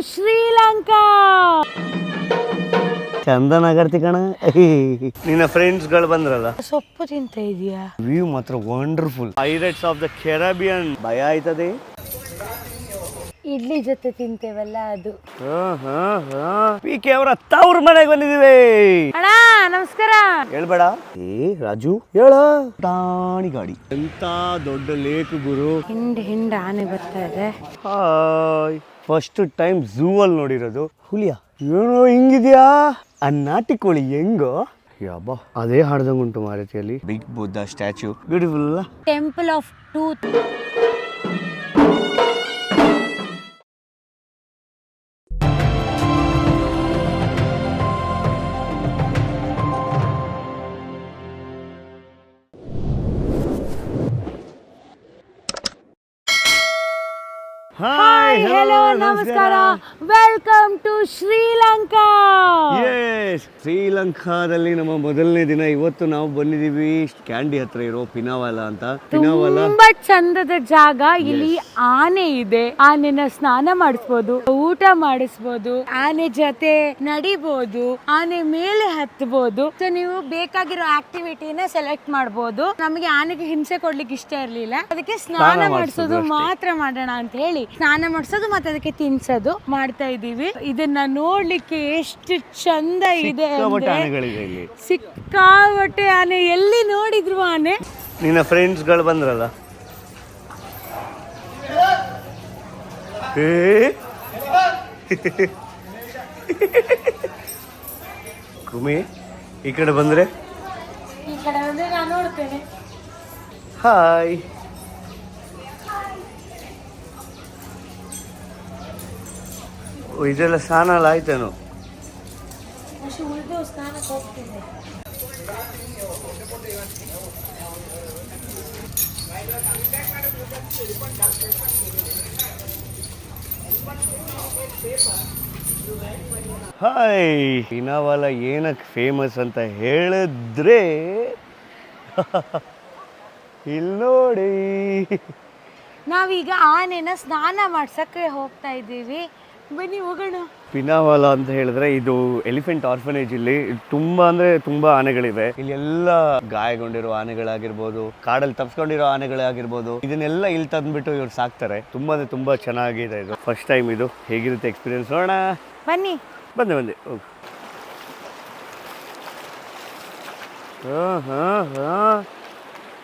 ಶ್ರೀಲಂಕಾ. ಚಂದನಗರ ನಗರ್ತಿ ಕಣ. ನಿನ್ನ ಫ್ರೆಂಡ್ಸ್ಗಳು ಬಂದ್ರಲ್ಲ? ಸೊಪ್ಪು ತಿಂತ ಇದೀಯಾ? ವ್ಯೂ ಮಾತ್ರ wonderful Pirates of the Caribbean ಭಯ ಆಯ್ತದೆ. ಇಡ್ಲಿ ಜೊತೆ ತಿಂತೇವಲ್ಲ ಅದು. ಪಿ ಕೆ ಅವರ ತವ್ರ ಮನೆಗೆ ಬಂದಿದ್ದೀವಿ. ಅಣ್ಣ ನಮಸ್ಕಾರ. ಹೇಳ್ಬೇಡ. ಏ ರಾಜು ಹೇಳ. ತಾಣಿ ಗಾಡಿ. ಎಂತ ದೊಡ್ಡ ಲೇಕ್ ಗುರು. ಹಿಂಡ್ ಹಿಂಡ್ ಆನೆ ಬರ್ತಾ ಇದೆ. ಹಾಯ್ ಫಸ್ಟ್ ಟೈಮ್ ಝೂ ಅಲ್ಲಿ ನೋಡಿರೋದು. ಹುಲಿಯ? ಏನೋ ಹಿಂಗಿದ್ಯಾ? ಆ ನಾಟಿ ಕೋಳಿ ಹೆಂಗೋ? ಯಾಬಾ ಅದೇ ಹಾಡ್ದಂಗುಂಟು ಮಾರುತಿಯಲ್ಲಿ. Big Buddha statue. Beautiful temple of tooth hello ನಮಸ್ಕಾರ ವೆಲ್ಕಮ್ ಟು ಶ್ರೀಲಂಕಾ ಶ್ರೀಲಂಕಾದಲ್ಲಿ ನಮ್ಮ ಮೊದಲನೇ ದಿನ. ಇವತ್ತು ನಾವು ಬಂದಿದೀವಿ ಕ್ಯಾಂಡಿ ಹತ್ರ ಇರೋ ಪಿನಾವಾಲ ಅಂತ. ಪಿನಾವಾಲ ತುಂಬಾ ಚಂದದ ಜಾಗ. ಇಲ್ಲಿ ಆನೆ ಇದೆ. ಆನೆನ ಸ್ನಾನ ಮಾಡಿಸ್ಬೋದು ಊಟ ಮಾಡಿಸ್ಬೋದು ಆನೆ ಜೊತೆ ನಡಿಬಹುದು ಆನೆ ಮೇಲೆ ಹತ್ತಬಹುದು ಸೊ ನೀವು ಬೇಕಾಗಿರೋ ಆಕ್ಟಿವಿಟಿನ ಸೆಲೆಕ್ಟ್ ಮಾಡಬಹುದು ನಮಗೆ ಆನೆಗೆ ಹಿಂಸೆ ಕೊಡ್ಲಿಕ್ಕೆ ಇಷ್ಟ ಇರ್ಲಿಲ್ಲ. ಅದಕ್ಕೆ ಸ್ನಾನ ಮಾಡಿಸೋದು ಮಾಡ್ಸೋದು ಮಾತ್ರ ಮಾಡೋಣ ಅಂತ ಹೇಳಿ ಸ್ನಾನ ಮಾಡಿಸೋದು ಮತ್ತೆ ಅದಕ್ಕೆ ತಿನ್ಸೋದು ಮಾಡ್ತಾ ಇದೀವಿ ಇದನ್ನ ನೋಡ್ಲಿಕ್ಕೆ ಎಷ್ಟು ಚಂದ ಇದೆ ಸಿಕ್ಕಾಪಟ್ಟೆ ಅಂದ್ರೆ ಆನೆಗಳಿದೆ ಇಲ್ಲಿ. ಸಿಕ್ಕಾಪಟ್ಟೆ ಆನೆ. ಎಲ್ಲಿ ನೋಡಿದ್ರು ಆನೆ? ನಿನ್ನ ಫ್ರೆಂಡ್ಸ್ಗಳು ಬಂದ್ರಲ್ಲ. ಏ? ಕುಮಿ ಈ ಕಡೆ ಬಂದ್ರೆ? ಈ ಕಡೆ ಬಂದ್ರೆ ನಾನು ನೋಡ್ತೇನೆ. ಹಾಯ್ ಇದೆಲ್ಲ ಸ್ನಾನ ಎಲ್ಲ ಆಯ್ತೇನು? ಹಾಯ್ ಇನಾವಾಲ ಏನಕ್ಕೆ ಫೇಮಸ್ ಅಂತ ಹೇಳಿದ್ರೆ ಇಲ್ಲಿ ನೋಡಿ. ನಾವೀಗ ಆನೆನ ಸ್ನಾನ ಮಾಡ್ಸಕ್ಕೆ ಹೋಗ್ತಾ ಇದ್ದೀವಿ. ಬನ್ನಿ ಹೋಗೋಣ. ಪಿನಾವಾಲ ಅಂತ ಹೇಳಿದ್ರೆ ಇದು ಎಲಿಫೆಂಟ್ ಆರ್ಫನೇಜ್ ಇಲ್ಲಿ. ತುಂಬಾ ಅಂದ್ರೆ ತುಂಬಾ ಆನೆಗಳಿವೆ. ಇಲ್ಲಿ ಎಲ್ಲ ಗಾಯಗೊಂಡಿರೋ ಆನೆಗಳಾಗಿರ್ಬೋದು ಕಾಡಲ್ಲಿ ತಪ್ಸ್ಕೊಂಡಿರೋ ಆನೆಗಳಾಗಿರ್ಬೋದು ಇದನ್ನೆಲ್ಲ ಇಲ್ಲಿ ತಂದ್ಬಿಟ್ಟು ಇವ್ರು ಸಾಕ್ತಾರೆ. ತುಂಬಾ ಅಂದ್ರೆ ತುಂಬಾ ಚೆನ್ನಾಗಿದೆ ಇದು. ಫಸ್ಟ್ ಟೈಮ್ ಇದು. ಹೇಗಿರುತ್ತೆ ಎಕ್ಸ್ಪೀರಿಯನ್ಸ್ ನೋಡೋಣ? ಬನ್ನಿ. ಬಂದೆ ಬಂದೆ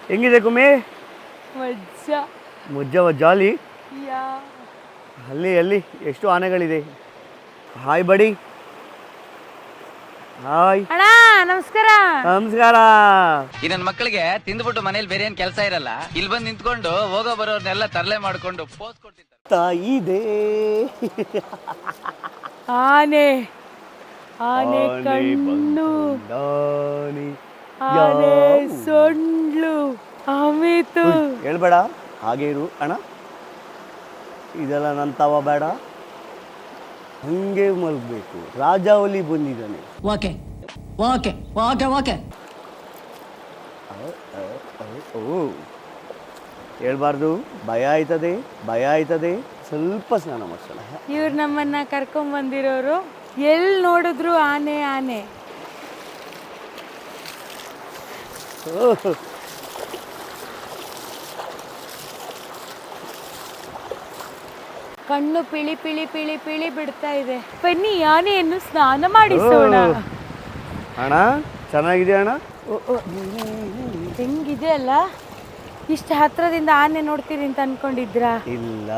ಹೆಂಗಿದೆ ಕುಮಿ? ಮಜ್ಜಾ. ಮಜ್ಜಾವ ಜಾಲಿ ಯಾ. ಅಲ್ಲಿ ಅಲ್ಲಿ ಎಷ್ಟು ಆನೆಗಳಿದೆ? ಹಾಯ್ ಬಡಿ ಹಾಯ್ ಅಣ್ಣ ನಮಸ್ಕಾರ. ನಮಸ್ಕಾರ. ಈ ನನ್ನ ಮಕ್ಕಳಿಗೆ ತಿಂದ್ಬಿಟ್ಟು ಮನೇಲಿ ಬೇರೆ ಏನ್ ಕೆಲಸ ಇರಲ್ಲ ಇಲ್ಲಿ ಬಂದು ನಿಂತ್ಕೊಂಡು ಹೋಗೋ ಬರೋರ್ನೆಲ್ಲ ತರಲೆ ಮಾಡ್ಕೊಂಡು ಪೋಸ್ ಕೊಡ್ತಿರ್ತಾರೆ. ತಾಯಿದೆ. ಆನೆ ಆನೆ ಕಣ್ಣು. ಆನೆ? ಸೊಂಡ್ಲು ಅಮಿತು. ಹೇಳ್ಬೇಡ. ಹಾಗೆ ಇರು ಅಣ್ಣ. ಇದೆಲ್ಲ ನನ್ನ ತವ ಬೇಡ. ಹಂಗೆ ಮಲಗಬೇಕು. ರಾಜಾವಲಿ ಬಂದಿದ್ದಾನೆ. Okay okay okay okay. ಓ ಹೇಳ್ಬಾರ್ದು. ಭಯ ಆಯ್ತದೆ ಭಯ ಆಯ್ತದೆ. ಸ್ವಲ್ಪ ಸ್ನಾನ ಮಾಡ್ಸೋಣ. ಇವ್ರು ನಮ್ಮನ್ನ ಕರ್ಕೊಂಡ್ ಬಂದಿರೋರು ಎಲ್ಲಿ ನೋಡಿದ್ರು ಆನೆ ಆನೆ. ಕಣ್ಣು ಪಿಳಿ ಪಿಳಿ ಪಿಳಿ ಪಿಳಿ ಬಿಡ್ತಾ ಇದೆ. ಬನ್ನಿ ಆನೆಯನ್ನು ಸ್ನಾನ ಮಾಡಿಸೋಣ. ಅಣ್ಣ ಚೆನ್ನಾಗಿದೆ ಅಣ್ಣ? ಹೆಂಗಿದೆ ಅಲ್ಲ? ಇಷ್ಟು ಹತ್ರದಿಂದ ಆನೆ ನೋಡ್ತೀರಿ ಅಂತ ಅನ್ಕೊಂಡಿದ್ರಾ? ಇಲ್ಲ.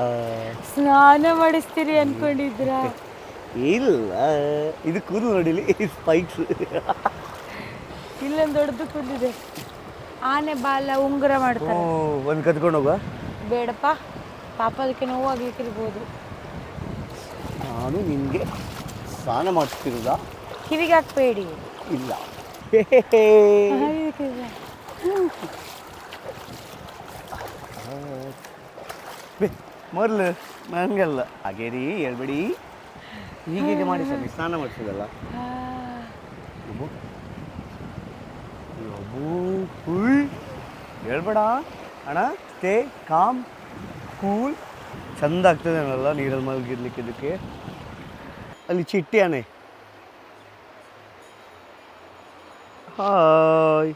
ಸ್ನಾನ ಮಾಡಿಸ್ತೀರಿ ಅನ್ಕೊಂಡಿದ್ರಾ? ಇಲ್ಲ. ಇದು ಕೂದಲು ನೋಡಿಲಿ ಸ್ಪೈಕ್ಸ್ ಇಲ್ಲೊಂದು ದೊಡ್ಡದು ಕೂದಿದೆ ಆನೆ ಬಾಲ ಉಂಗುರ ಮಾಡ್ತಾರೆ. ಒಂದು ಕತ್ಕೊಂಡು ಹೋಗುವ? ಬೇಡಪ್ಪ. ಪಾಪ ಅದಕ್ಕೆ ನೋವಾಗ್ಲಿಕ್ಕಿರ್ಬೋದು ನಾನು ನಿಮಗೆ ಸ್ನಾನ ಮಾಡಿಸ್ತಿರೋದ ಕಿವಿಗೆ ಹಾಕ್ಬೇಡಿ. ಇಲ್ಲ. ಮೊದಲು ನನಗೆಲ್ಲ. ಹಾಗೆ ರೀ ಹೇಳ್ಬೇಡಿ. ಹೀಗೆ ಮಾಡಿ ಸರ್ ಸ್ನಾನ. ಹುಯ್. ಹೇಳ್ಬೇಡ. ಅಣ್ಣ ಸ್ಟೇ ಕಾಮ್ ಕೂಲ್. ಚಂದ ಆಗ್ತದೆ ಅನ್ನಲ್ಲ ನೀರಲ್ಲಿ ಮಲಗಿರ್ಲಿಕ್ಕೆ ಇದಕ್ಕೆ. ಅಲ್ಲಿ ಚಿಟ್ಟಿ ಆನೆ ಹಾಯ್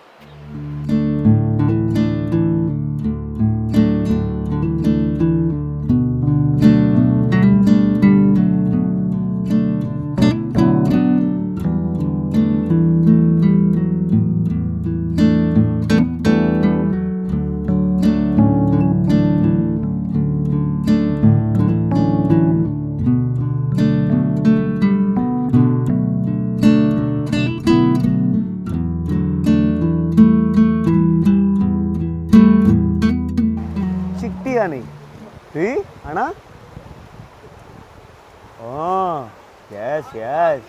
ಆನೆ ಈ ಅಣ್ಣ? ಹಾಂ ಎಸ್ ಎಸ್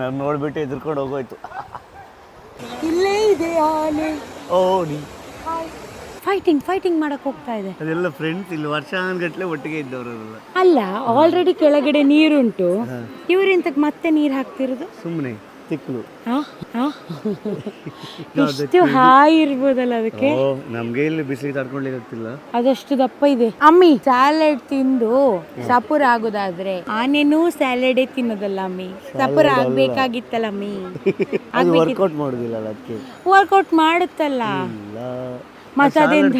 ನಾನು ನೋಡ್ಬಿಟ್ಟು ಎದುರ್ಕೊಂಡು ಹೋಗೋಯ್ತು. ಇಲ್ಲೇ ಇದೆ ಆನೆ. ಓ ನೀ. ಫೈಟಿಂಗ್ ಫೈಟಿಂಗ್ ಮಾಡಕ್ ಹೋಗ್ತಾ ಇದೆ. ಅದೆಲ್ಲ ಫ್ರೆಂಡ್ಸ್ ಇಲ್ಲಿ ವರ್ಷಾನ್ಗಟ್ಲೆ ಒಟ್ಟಿಗೆ ಇದ್ದವರು ಅಲ್ಲ ಆಲ್ರೆಡಿ ಕೆಳಗಡೆ ನೀರುಂಟು. ಇವ್ರಿಂತಕ್ ಮತ್ತೆ ನೀರ್ ಹಾಕ್ತಿರೋದು? ಸುಮ್ಮನೆ ಆ? ಎಷ್ಟು ಹಾಯ್ ಇರ್ಬೋದಲ್ಲ ಅದಕ್ಕೆ? ನಮ್ಗೆ ಇಲ್ಲಿ ಬಿಸಿಲಿಗೆ ತಡ್ಕೊಳ್ಳಿಕ್ಕೆ ಆಗ್ತಿಲ್ಲ ಅದಷ್ಟು ದಪ್ಪ ಇದೆ. ಅಮ್ಮಿ ಸ್ಯಾಲೆಡ್ ತಿಂದು ಸಪುರ ಆಗೋದಾದ್ರೆ ಆನೆನೂ ಸ್ಯಾಲೆಡೇ ತಿನ್ನೋದಲ್ಲ ಅಮ್ಮಿ? ಸಪುರ ಆಗ್ಬೇಕಾಗಿತ್ತಲ್ಲ ಅಮ್ಮಿ? ವರ್ಕೌಟ್ ಮಾಡೋದಿಲ್ಲ ಅದಕ್ಕೆ? ವರ್ಕೌಟ್ ಮಾಡುತ್ತಲ್ಲ? ಮತ್ತೆ ಅದೆಂತ?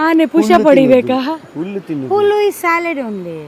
ಆನೆ ಪುಷಪ್ ಹೊಡಿಬೇಕಾ? ಹುಲ್ಲು ಹುಲ್ಲು ಈ ಸ್ಯಾಲೆಡ್ ಒಂದೇ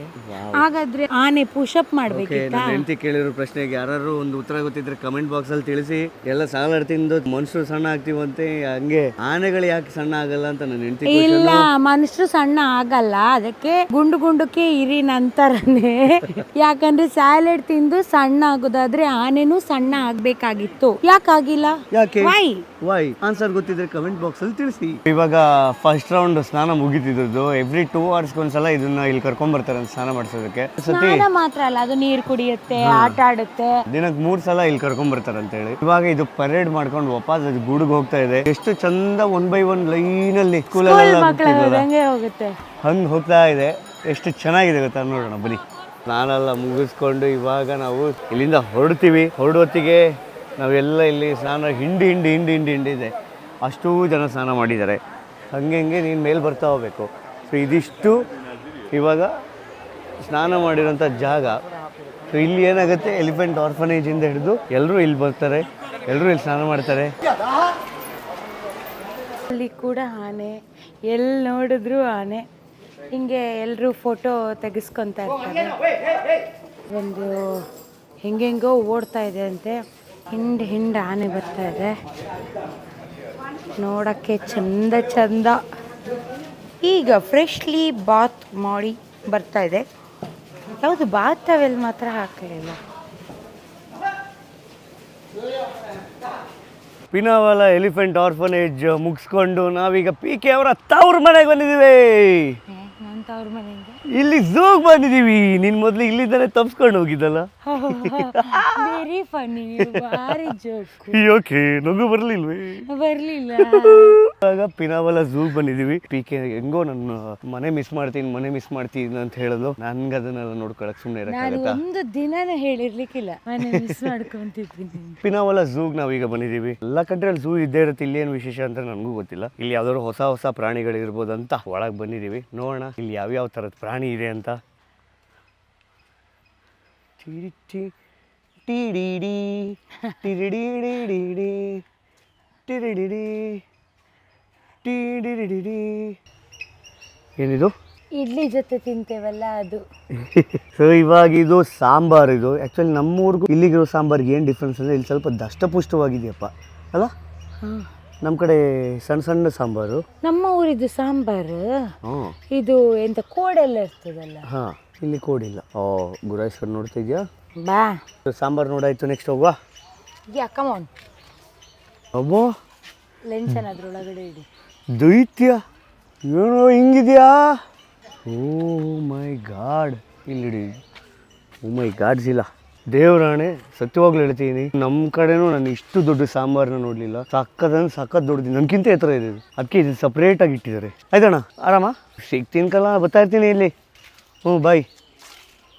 ಹಾಗಾದ್ರೆ ಆನೆ ಪುಷಪ್ ಅಪ್ ಮಾಡ್ಬೇಕಿತ್ತ? ಹೆಂಡತಿ ಕೇಳಿರೋ ಪ್ರಶ್ನೆಗೆ ಯಾರು ಒಂದು ಉತ್ತರ ಗೊತ್ತಿದ್ರೆ ಕಮೆಂಟ್ ಬಾಕ್ಸ್ ಅಲ್ಲಿ ತಿಳಿಸಿ. ಎಲ್ಲ ಸ್ಯಾಲಡ್ ತಿಂದು ಮನುಷ್ಯರು ಸಣ್ಣ ಆಗ್ತೀವಂತೆ ಹಂಗೆ ಆನೆಗಳು ಯಾಕೆ ಸಣ್ಣ ಆಗಲ್ಲ ಅಂತ ನನ್ನ ಹೆಂಡತಿ ಇಲ್ಲ ಮನುಷ್ಯರು ಸಣ್ಣ ಆಗಲ್ಲ. ಅದಕ್ಕೆ ಗುಂಡು ಗುಂಡುಕ್ಕೆ ಇರಿ ನಂತರನೇ. ಯಾಕಂದ್ರೆ ಸ್ಯಾಲೆಡ್ ತಿಂದು ಸಣ್ಣ ಆಗೋದಾದ್ರೆ ಆನೆನೂ ಸಣ್ಣ ಆಗ್ಬೇಕಾಗಿತ್ತು. ಯಾಕಾಗಿಲ್ಲ? ಯಾಕೆ? ವೈ ವೈ ಆನ್ಸರ್ ಗೊತ್ತಿದ್ರೆ ಕಮೆಂಟ್ ಬಾಕ್ಸ್ ಅಲ್ಲಿ ತಿಳಿಸಿ. ಇವಾಗ ಫಸ್ಟ್ ರೌಂಡ್ ಸ್ನಾನ ಮುಗಿತಿದ್ದು ಎವ್ರಿ ಟೂ ಅವರ್ಸ್ ಒಂದ್ಸಲ ಇದನ್ನ ಇಲ್ಲಿ ಕರ್ಕೊಂಡ್ ಬರ್ತಾರೆ ಸ್ನಾನ ಮಾಡಿಸೋದಕ್ಕೆ. ಸತಿ ಸ್ನಾನ ಮಾತ್ರ ಅಲ್ಲ ಅದು ನೀರ್ ಕುಡಿಯುತ್ತೆ ಆಟ ಆಡುತ್ತೆ. ದಿನಕ್ಕೆ ಮೂರ್ ಸಲ ಇಲ್ಲಿ ಕರ್ಕೊಂಡ್ ಬರ್ತಾರೆ ಅಂತ ಹೇಳಿ. ಇವಾಗ ಇದು ಪರೇಡ್ ಮಾಡ್ಕೊಂಡು ವಾಪಸ್ ಅದು ಗೂಡಿಗೆ ಹೋಗ್ತಾ ಇದೆ. ಎಷ್ಟು ಚಂದ ಒನ್ ಬೈ ಒನ್ ಲೈನ್ ಅಲ್ಲಿ ಸ್ಕೂಲಲ್ಲೆಲ್ಲ ಹಂಗೆ ಹೋಗುತ್ತೆ. ಹಂಗ್ ಹೋಗ್ತಾ ಇದೆ. ಎಷ್ಟು ಚೆನ್ನಾಗಿದೆ ಗೊತ್ತಾ ನೋಡೋಣ ಬನ್ನಿ. ನಾನೆಲ್ಲ ಮುಗಿಸ್ಕೊಂಡು ಇವಾಗ ನಾವು ಇಲ್ಲಿಂದ ಹೊರಡ್ತೀವಿ. ಹೊರಡೋತ್ತಿಗೆ ನಾವೆಲ್ಲ ಇಲ್ಲಿ ಸ್ನಾನ ಹಿಂಡಿ ಹಿಂಡಿ ಹಿಂಡಿ ಹಿಂಡಿ ಇದೆ. ಅಷ್ಟೂ ಜನ ಸ್ನಾನ ಮಾಡಿದ್ದಾರೆ. ಹಂಗೆ ಹಂಗೆ ನೀನು ಮೇಲೆ ಬರ್ತಾ ಹೋಗಬೇಕು. ಸೊ ಇದಿಷ್ಟು ಇವಾಗ ಸ್ನಾನ ಮಾಡಿರೋಂಥ ಜಾಗ. ಸೊ ಇಲ್ಲಿ ಏನಾಗುತ್ತೆ? ಎಲಿಫೆಂಟ್ ಆರ್ಫನೇಜಿಂದ ಹಿಡಿದು ಎಲ್ಲರೂ ಇಲ್ಲಿ ಬರ್ತಾರೆ. ಎಲ್ಲರೂ ಇಲ್ಲಿ ಸ್ನಾನ ಮಾಡ್ತಾರೆ. ಅಲ್ಲಿ ಕೂಡ ಆನೆ. ಎಲ್ಲಿ ನೋಡಿದ್ರು ಆನೆ. ಹಿಂಗೆ ಎಲ್ಲರೂ ಫೋಟೋ ತೆಗೆಸ್ಕೊತಾ ಇರ್ತಾರೆ. ಒಂದು ಹೆಂಗೆಂಗೋ ಓಡ್ತಾ ಇದೆ ಅಂತೆ. ಹಿಂಡ್ ಹಿಂಡ್ ಆನೆ ಬರ್ತಾ ಇದೆ. ನೋಡಕ್ಕೆ ಚಂದ ಚಂದ. ಈಗ ಫ್ರೆಶ್ಲಿ ಬಾತ್ ಮಾಡಿ ಬರ್ತಾ ಇದೆ. ಯಾವುದು ಬಾತ್ ತವೆಲ್ ಮಾತ್ರ ಹಾಕಲಿಲ್ಲ. ಪಿನಾವಾಲ ಎಲಿಫೆಂಟ್ ಆರ್ಫನೇಜ್ ಮುಗಿಸ್ಕೊಂಡು ನಾವೀಗ ಪಿ ಕೆ ಅವರ ತವ್ರ ಮನೆಗೆ ಬಂದಿದ್ದೀವಿ. ಅಂತ ಅವ್ರ ಮನೆಯಿಂದ ಇಲ್ಲಿ ಝೂಗ್ ಬಂದಿದೀವಿ. ನಿನ್ ಮೊದ್ಲು ಇಲ್ಲಿದ್ದಾನೆ ತಪ್ಸ್ಕೊಂಡು ಹೋಗಿದ್ದಲ್ಲ. ವೆರಿ ಫನ್ನಿ ಭಾರಿ ಜೋಕ್ ಓಕೆ ನಗು ಬರ್ಲಿಲ್ವೇ? ಬರ್ಲಿಲ್ಲ. ಇವಾಗ ಪಿನಾವಲ ಝೂಗ್ ಬಂದಿದೀವಿ. ಪಿ ಕೆ ಹೆಂಗೋ ನನ್ನ ಮನೆ ಮಿಸ್ ಮಾಡ್ತೀನಿ ಮನೆ ಮಿಸ್ ಮಾಡ್ತೀನಿ ಅಂತ ಹೇಳಿದ್ಲು ನನ್ಗೆ ಅದನ್ನೆಲ್ಲ ನೋಡ್ಕೊಳಕ್ ಸುಮ್ಮನೆ ನಾನು ಇರಕ್ಕಾಗತ್ತಾ ಒಂದು ದಿನನೂ ಹೇಳಿರ್ಲಿಕ್ಕಿಲ್ಲ. ಮನೆ ಮಿಸ್ ಮಾಡ್ಕೊಂತಿದ್ದೀನಿ. ಪಿನಾವಲ ಝೂಗ್ ನಾವೀಗ ಬಂದಿದ್ದೀವಿ ಎಲ್ಲ ಕಂಟ್ರಿಯಲ್ಲಿ ಝೂ ಇದ್ದೇ ಇರುತ್ತೆ. ಇಲ್ಲಿ ಏನು ವಿಶೇಷ ಅಂತ ನನಗೂ ಗೊತ್ತಿಲ್ಲ. ಇಲ್ಲಿ ಯಾವ್ದಾದ್ರು ಹೊಸ ಹೊಸ ಪ್ರಾಣಿಗಳು ಇರ್ಬೋದು ಅಂತ ಒಳಗೆ ಬಂದಿದ್ದೀವಿ ನೋಡೋಣ ಇಲ್ಲಿ ಯಾವ್ಯಾವ ಥರದ ಪ್ರಾಣಿ ಇದೆ ಅಂತ? ಟಿರಿಟಿ, ಟಿಡಿಡಿ, ಟಿರಿಡಿಡಿಡಿಡಿ, ಟಿರಿಡಿಡಿ, ಟಿಡಿಡಿಡಿಡಿ. ಏನಿದು? ಇಡ್ಲಿ ಜೊತೆ ತಿಂತೇವಲ್ಲ ಅದು. ಸೊ ಇವಾಗ ಇದು ಸಾಂಬಾರ್ ಇದು. ಆ್ಯಕ್ಚುಲಿ ನಮ್ಮೂರಿಗೂ ಇಲ್ಲಿಗಿರೋ ಸಾಂಬಾರ್ಗೆ ಏನು ಡಿಫ್ರೆನ್ಸ್ ಅಂದರೆ ಇಲ್ಲಿ ಸ್ವಲ್ಪ ದಷ್ಟಪುಷ್ಟವಾಗಿದೆಯಪ್ಪ. ಅಲ್ಲ? ನಮ್ಮ ಕಡೆ ಸಣ್ಣ ಸಣ್ಣ ಸಾಂಬಾರು. ನಮ್ಮ ಊರಿದ್ದು ಸಾಂಬಾರು ಇದು ಎಂತ ಕೋಡೆಲ್ಲ ಇರ್ತದಲ್ಲ? ಹಾ ಇಲ್ಲಿ ಕೋಡಿಲ್ಲ ಓ ಗುರೇಶ್ವರ ನೋಡ್ತಿದ್ಯಾ ಬಾ. ಸಾಂಬಾರು ನೋಡಾಯ್ತು ನೆಕ್ಸ್ಟ್ ಹೋಗುವ. ಯಾ ಆನ್ ಅಬ್ಬೋ. ಲೆನ್ಸನ್ ಅದ್ರೊಳಗಡೆ ಇಡಿ. ದೈತ್ಯ ಏನೋ ಹಿಂಗಿದ್ಯಾ? ಓ ಮೈ ಗಾಡ್. ಇಲ್ಲಿಡಿ. ಓ ಮೈ ಗಾಡ್ ಇಲ್ಲ ದೇವರಾಣೆ ಸತ್ಯವಾಗ್ಲೂ ಹೇಳ್ತೀನಿ ನಮ್ಮ ಕಡೆನೂ ನಾನು ಇಷ್ಟು ದೊಡ್ಡ ಸಾಂಬಾರನ್ನ ನೋಡಲಿಲ್ಲ. ಸಕ್ಕದಂದ್ರೆ ಸಖತ್ ದೊಡ್ಡದು ನಮ್ಗಿಂತ ಎತ್ತರ ಇದೆ ಅದಕ್ಕೆ ಇದು ಸಪ್ರೇಟಾಗಿ ಇಟ್ಟಿದ್ದಾರೆ. ಆಯ್ತಣ್ಣ ಆರಾಮ? ಸಿಗ್ತೀನಿ ಕಲ ಬರ್ತಾ ಇರ್ತೀನಿ ಇಲ್ಲಿ. ಹ್ಞೂ ಬಾಯ್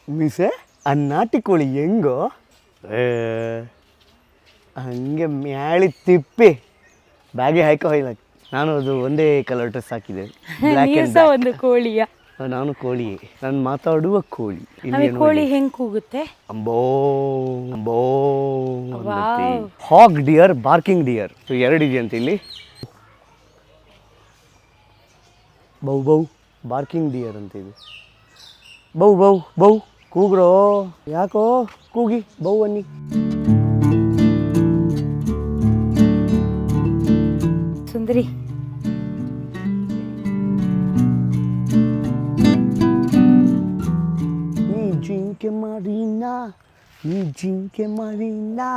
ಮಿಸೆ ಆ ನಾಟಿ ಕೋಳಿ ಹೆಂಗೋ? ಏ, ಹಂಗೆ ಮ್ಯಾಳಿ ತಿಪ್ಪಿ. ಬ್ಯಾಗೆ ಹಾಕೋ ಹೋಯ್ಲಾಕ. ನಾನು ಅದು ಒಂದೇ ಕಲರ್ ಡ್ರೆಸ್ ಹಾಕಿದೆ. ಒಂದು ಕೋಳಿಯ. ನಾನು ಕೋಳಿ. ನಾನು ಮಾತಾಡುವ ಕೋಳಿ. ಇಲ್ಲಿ ಕೋಳಿ ಹೆಂಗ್ ಕೂಗುತ್ತೆ? ಅಂಬೋ ಅಂಬೋ ಹಾಗ್ ಡಿಯರ್ ಬಾರ್ಕಿಂಗ್ ಡಿಯರ್ ಸೊ ಎರಡು ಇದೆಯಂತ ಇಲ್ಲಿ. ಬೌ ಬೌ ಬಾರ್ಕಿಂಗ್ ಡಿಯರ್ ಅಂತ ಇದೆ. ಬೌ ಬೌ ಬೌ ಕೂಗ್ರೋ. ಯಾಕೋ? ಕೂಗಿ ಬೌ ಅನ್ನಿ. ಸುಂದರಿ. ಜಿಂಕೆ ಮಾರಿನಾ ನೀ ಜಿಂಕೆ ಮಾರಿನಾ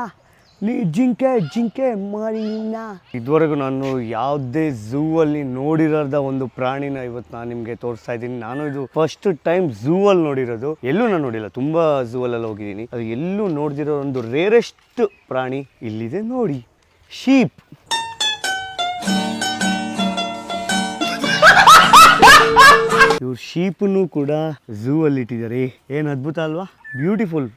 ನೀ ಜಿಂಕೆ ಜಿಂಕೆ ಮಾರಿನಾ. ಇದುವರೆಗೂ ನಾನು ಯಾವುದೇ ಝೂ ಅಲ್ಲಿ ನೋಡಿರದ ಒಂದು ಪ್ರಾಣಿನ ಇವತ್ತು ನಾನು ನಿಮಗೆ ತೋರಿಸ್ತಾ ಇದ್ದೀನಿ. ನಾನು ಇದು ಫಸ್ಟ್ ಟೈಮ್ ಝೂ ಅಲ್ಲಿ ನೋಡಿರೋದು. ಎಲ್ಲೂ ನಾನು ನೋಡಿಲ್ಲ. ತುಂಬ ಝೂ ಅಲ್ಲೆಲ್ಲ ಹೋಗಿದ್ದೀನಿ. ಅದು ಎಲ್ಲೂ ನೋಡ್ದಿರೋ ಒಂದು ರೇರೆಸ್ಟ್ ಪ್ರಾಣಿ ಇಲ್ಲಿದೆ ನೋಡಿ. ಶೀಪ್. ಇವ್ರು ಶೀಪನ್ನು ಕೂಡ ಝೂ ಅಲ್ಲಿ ಇಟ್ಟಿದ್ದಾರೆ. ಏನು ಅದ್ಭುತ ಅಲ್ವಾ? ಬ್ಯೂಟಿಫುಲ್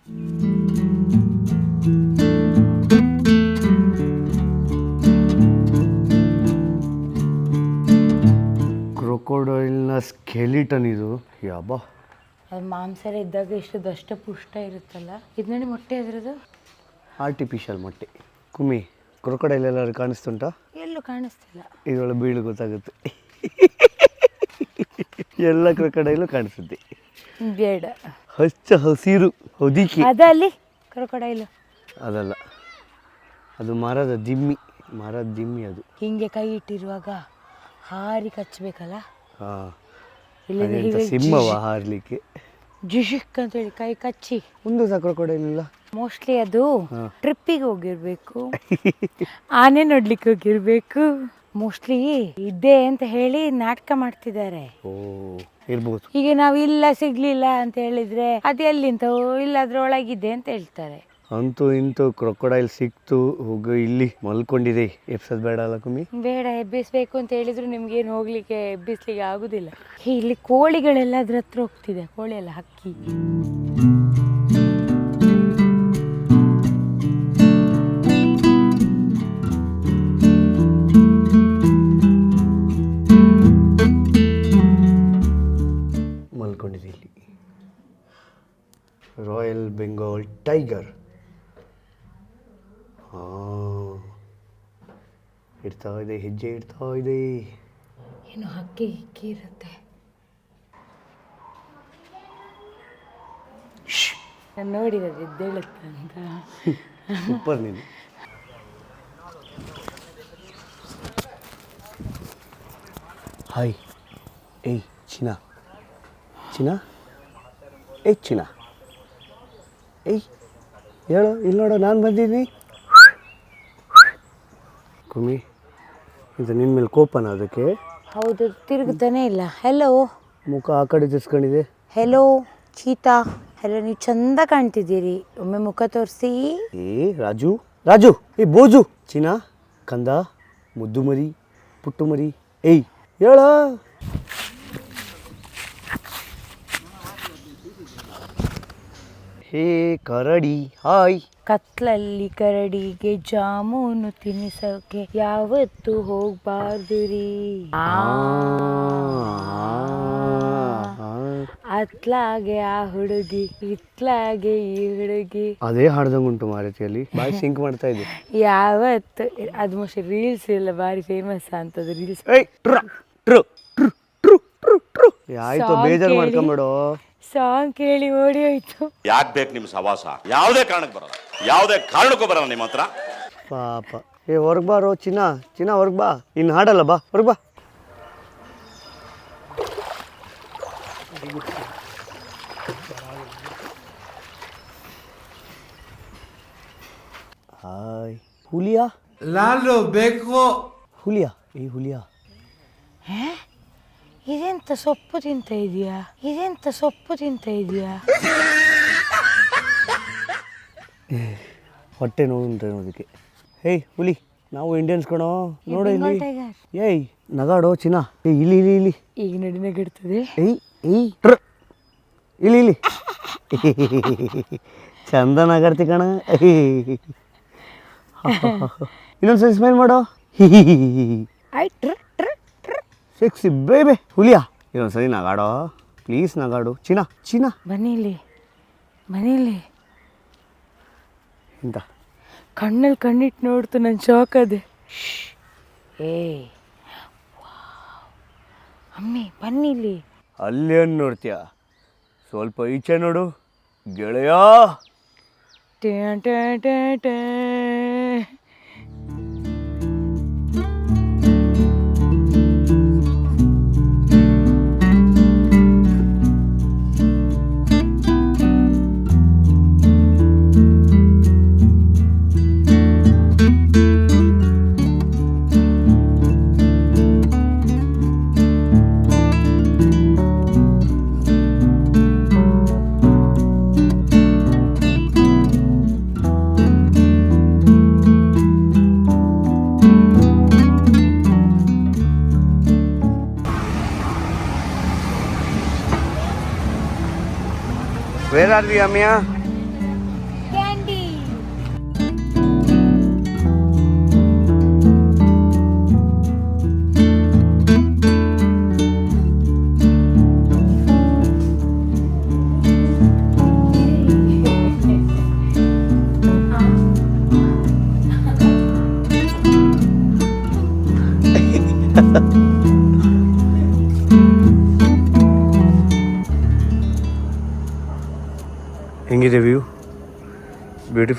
ಕ್ರೊಕೊಡೈಲ್ನ ಸ್ಕೆಲಿಟನ್ ಇದು. ಯಾಬಾ ಅದು ಮಾಂಸರ ಇದ್ದಾಗ ಎಷ್ಟು ದಷ್ಟ ಪುಷ್ಟ ಇರುತ್ತಲ್ಲ? ಇದು ನೋಡಿ ಮೊಟ್ಟೆ ಅದ್ರದ್ದು? ಆರ್ಟಿಫಿಷಿಯಲ್ ಮೊಟ್ಟೆ. ಕುಮಿ ಕ್ರೊಕೊಡೈಲ್ ಎಲ್ಲರೂ ಕಾಣಿಸ್ತುಂಟಾ ಎಲ್ಲೂ ಕಾಣಿಸ್ತಿಲ್ಲ. ಇದರೊಳಗೆ ಬೀಳು ಗೊತ್ತಾಗುತ್ತೆ. ಎಲ್ಲ ಕ್ರೊಕೊಡೈಲು ಕಾಣಿಸುತ್ತೆ. ಬೇಡ. ಹಚ್ಚ ಹಸಿರು ಹೊದಿಕೆ. ಅದಲ್ಲಿ ಕ್ರೊಕಡೈಲು ಅದಲ್ಲ. ಅದು ಮರದ ದಿಮ್ಮಿ ಮರದ ದಿಮ್ಮಿ ಅದು. ಹಿಂಗೆ ಕೈ ಇಟ್ಟಿರುವಾಗ ಹಾರಿ ಕಚ್ಚಬೇಕಲ್ಲ? ಹಾಂ. ಅದೆಂತ ಸಿಂಹವ ಹಾರಲಿಕ್ಕೆ? ಜಿಶಿಕ್ ಅಂತೇಳಿ ಕೈ ಕಚ್ಚಿ. ಒಂದು ಸಹ ಕೊಡಲಿಲ್ಲ ಮೋಸ್ಟ್ಲಿ ಅದು ಟ್ರಿಪ್ಪಿಗೆ ಹೋಗಿರ್ಬೇಕು. ಆನೆ ನೋಡ್ಲಿಕ್ಕೆ ಹೋಗಿರ್ಬೇಕು. ಮೋಸ್ಟ್ಲಿ ಇದ್ದೆ ಅಂತ ಹೇಳಿ ನಾಟಕ ಮಾಡ್ತಿದ್ದಾರೆ. ಓ ಇರ್ಬೋದು. ಈಗ ನಾವು ಇಲ್ಲ ಸಿಗ್ಲಿಲ್ಲ ಅಂತ ಹೇಳಿದ್ರೆ ಅದು ಎಲ್ಲಿಂತ ಇಲ್ಲ ಅದ್ರೊಳಗಿದೆ ಅಂತ ಹೇಳ್ತಾರೆ. ಅಂತೂ ಇಂತೂ ಕ್ರೊಕೊಡೈಲ್ ಸಿಕ್ತು ಹೋಗು ಇಲ್ಲಿ ಮಲ್ಕೊಂಡಿದೆ. ಎಬ್ಸದ್ ಬೇಡ ಅಲ್ಲ ಕುಮ್ಮಿ? ಬೇಡ ಎಬ್ಬಿಸ್ಬೇಕು ಅಂತ ಹೇಳಿದ್ರು ನಿಮ್ಗೇನು ಹೋಗ್ಲಿಕ್ಕೆ ಎಬ್ಬಿಸ್ಲಿಕ್ಕೆ ಆಗುದಿಲ್ಲ. ಹೇ, ಇಲ್ಲಿ ಕೋಳಿಗಳೆಲ್ಲ ಅದ್ರ ಹತ್ರ ಹೋಗ್ತಿದೆ ಕೋಳಿ ಎಲ್ಲ ಹಕ್ಕಿ. ರಾಯಲ್ ಬೆಂಗಾಲ್ ಟೈಗರ್ ಹಾಂ ಇಡ್ತಾ ಇದೆ ಹೆಜ್ಜೆ ಇಡ್ತಾ ಇದೆ. ಏನು ಹಕ್ಕಿ ಹಿಕ್ಕಿ ಇರುತ್ತೆ? ನಾನು ಎದ್ದೇಳುತ್ತೆ ಅಂತ. ಸೂಪರ್ ನೀನು. ಹಾಯ್ ಏಯ್ ಚಿನ್ನ. ಚಿನ್ನ? ಏಯ್ ಚಿನ್ನ. ಏಯ್ ಹೇಳು ಇಲ್ಲಿ ನೋಡು ನಾನು ಬಂದಿದ್ದೀನಿ. ಕುಮಿ ಇದು ನಿನ್ನ ಮೇಲೆ ಕೋಪನ ಅದಕ್ಕೆ? ಹೌದು ತಿರುಗುತ್ತಾನೆ ಇಲ್ಲ. ಹೆಲೋ ಮುಖ ಆ ಕಡೆ ತಿರ್ಸ್ಕೊಂಡಿದೆ ಹೆಲೋ ಚೀತಾ. ಹೆಲೋ ನೀವು ಚಂದ ಕಾಣ್ತಿದ್ದೀರಿ. ಒಮ್ಮೆ ಮುಖ ತೋರಿಸಿ. ಏ ರಾಜು ರಾಜು ಏ ಬೋಜು ಚೀನಾ ಕಂದ ಮುದ್ದು ಮರಿ ಪುಟ್ಟು ಮರಿ ಏಯ್ ಹೇಳ. ಹೇ ಕರಡಿ ಹಾಯ್. ಕತ್ಲಲ್ಲಿ ಕರಡಿಗೆ ಜಾಮೂನು ತಿನ್ನಿಸೋಕೆ ಯಾವತ್ತು ಹೋಗ್ಬಾರ್ದುರಿ. ಆ, ಅತ್ಲಾಗೆ ಆ ಹುಡುಗಿ ಇತ್ಲಾಗೆ ಈ ಹುಡುಗಿ. ಅದೇ ಹಾಡ್ದಂಗುಂಟು ಮಾರತಿಯಲ್ಲಿ. ಬಾಯ್ ಸಿಂಕ್ ಮಾಡ್ತಾ ಇದ್ದೆ. ಯಾವತ್ತು ಅದು ಮೋಸ್ಟ್ ರೀಲ್ಸ್ ಎಲ್ಲ ಭಾರಿ ಫೇಮಸ್ ಅಂತದ್ದು ರೀಲ್ಸ್ ಏಯ್ ಟ್ರ true true true true. True ಆಯ್ತು Song ಬೇಜಾರು ಕೇಳಿ. ಮಾಡ್ಕೊಂಬೇಡು. ಸಾಂಗ್ ಕೇಳಿ ಓಡಿ ಹೋಯ್ತು. ಯಾಕೆ ಬೇಕು ನಿಮ್ಮ ಸವಾಸ? ಯಾವುದೇ ಕಾರಣಕ್ಕೆ ಬರಲ್ಲ. ಯಾವುದೇ ಕಾರಣಕ್ಕೂ ಬರಲ್ಲ ನಿಮ್ಮ ಹತ್ರ. ಪಾಪ. ಏ ಹೊರಗೆ ಬಾರೋ ಚಿನ್ನ. ಚಿನ್ನ ಹೊರಗೆ ಬಾ. ಇನ್ನು ಹಾಡಲ್ಲ ಬಾ. ಹೊರಗೆ ಬಾ. ಹಾಯ್. ಹುಲಿಯಾ? ಲಾಲು ಬೇಕು. ಹುಲಿಯಾ? ಏ ಹುಲಿಯಾ? ಇದೆಂತ ಸೊಪ್ಪು ತಿಂತ ಇದೆಯಾ? ಇದೆಂತ ಸೊಪ್ಪು ತಿಂತ ಇದೆಯಾ? ಹೊಟ್ಟೆ ನೋವು ಉಂಟು ಅದಕ್ಕೆ ಹೇಯ್ ಹುಲಿ ನಾವು ಇಂಡಿಯನ್ಸ್ ಕಣೋ ನೋಡು ಇಲ್ಲಿ. ಏಯ್ ನಗಾಡೋ ಚಿನ್ನ. ಏಯ್ ಇಲ್ಲಿ ಇಲ್ಲಿ ಇಲ್ಲಿ. ಈಗ ನಡಿ ನಗಿಡ್ತದೆ ಏಯ್ ಏಯ್ ಟ್ರ. ಇಲ್ಲಿ ಇಲ್ಲಿ. ಚಂದ ನಗಾಡ್ತಿ ಕಣ. ಇನ್ನೊಂದ್ಸರಿ ಸ್ಮೈಲ್ ಮಾಡೋ. ಆಯ್ತು ಸೆಕ್ಸಿ ಬೇಬೆ ಹುಲಿಯಾ. ಇನ್ನೊಂದ್ಸರಿ ನಗಾಡೋ. ಪ್ಲೀಸ್ ನಗಾಡು. ಚಿನ್ನ ಚಿನ್ನ. ಬನ್ನಿಲಿ ಬನ್ನಿಲಿ ಇಂತ ಕಣ್ಣಲ್ಲಿ ಕಣ್ಣಿಟ್ಟು ನೋಡ್ತು ನನ್ನ ಶಾಕ್ ಅದೇ. ಏ. ಅಮ್ಮಿ ಬನ್ನಿಲಿ ಅಲ್ಲೇನು ನೋಡ್ತೀಯ? ಸ್ವಲ್ಪ ಈಚೆ ನೋಡು. ಗೆಳೆಯ. ಟೇ ಟೇ ಟೇ ಟೇ. ವೇರ್ ಆರ್ ವಿ